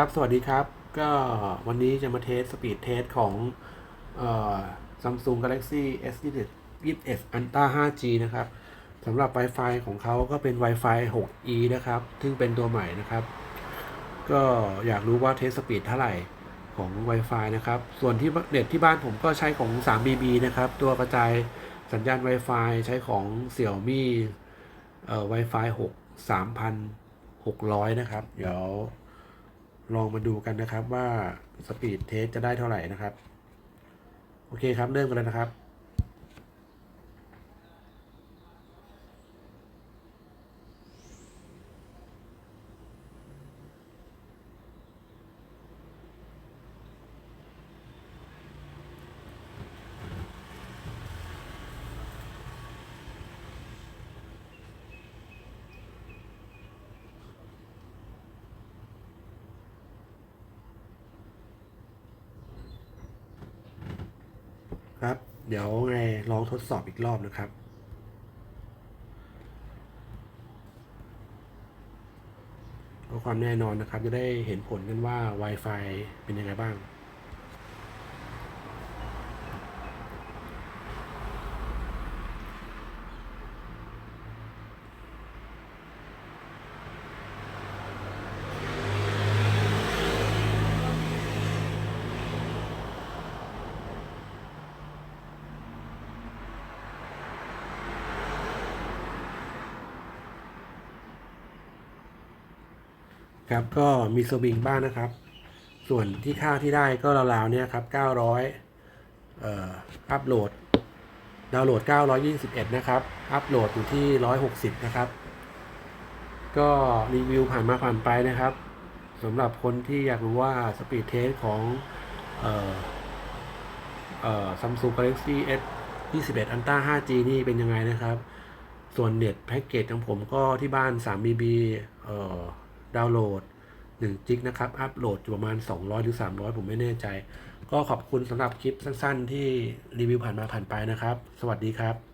ครับ สวัสดีครับ ก็วันนี้จะมาเทสสปีดเทสของเอ่อ Samsung Galaxy S 21 Ultra 5G นะครับสำหรับ Wi-Fi ของเขาก็เป็น Wi-Fi 6E นะครับ ซึ่งเป็นตัวใหม่นะครับ ก็อยากรู้ว่าเทสสปีดเท่าไหร่ของ Wi-Fi นะครับ ส่วนที่เน็ตที่บ้านผมก็ใช้ของ 3BB นะครับ ตัวกระจายสัญญาณ Wi-Fi ใช้ของ Xiaomi เอ่อ Wi-Fi 6 3,600 นะครับ เดี๋ยว ลองมาดูกันนะครับว่าสปีดเทสจะได้เท่าไหร่นะครับ โอเคครับเริ่มกันเลยนะครับ ครับ เดี๋ยวไงลองทดสอบอีกรอบนะครับ เพื่อความแน่นอนนะครับ จะได้เห็นผลกันว่า Wi-Fi เป็นยังไงบ้าง ครับ ก็มีสวิงบ้างนะครับ ส่วนที่ค่าที่ได้ก็ราวๆเนี่ยครับ900เอ่ออัพโหลด ดาวน์โหลด 921 นะครับ อัพโหลดอยู่ที่ 160 นะครับ ก็รีวิวผ่านมาผ่านไปนะครับสำหรับคนที่อยากรู้ว่าสปีดเทสของเอ่อเอ่อ Samsung Galaxy S 21 Ultra 5G นี่เป็นยังไงนะครับ ส่วนเน็ตแพ็กเกจของผมก็ที่บ้าน 3BB เอ่อ ดาวน์โหลด1จิกนะครับ อัพโหลดอยู่ประมาณ 200 หรือ 300 ผมไม่แน่ใจ ก็ขอบคุณสำหรับคลิปสั้นๆ ที่รีวิวผ่านมาผ่านไปนะครับ สวัสดีครับ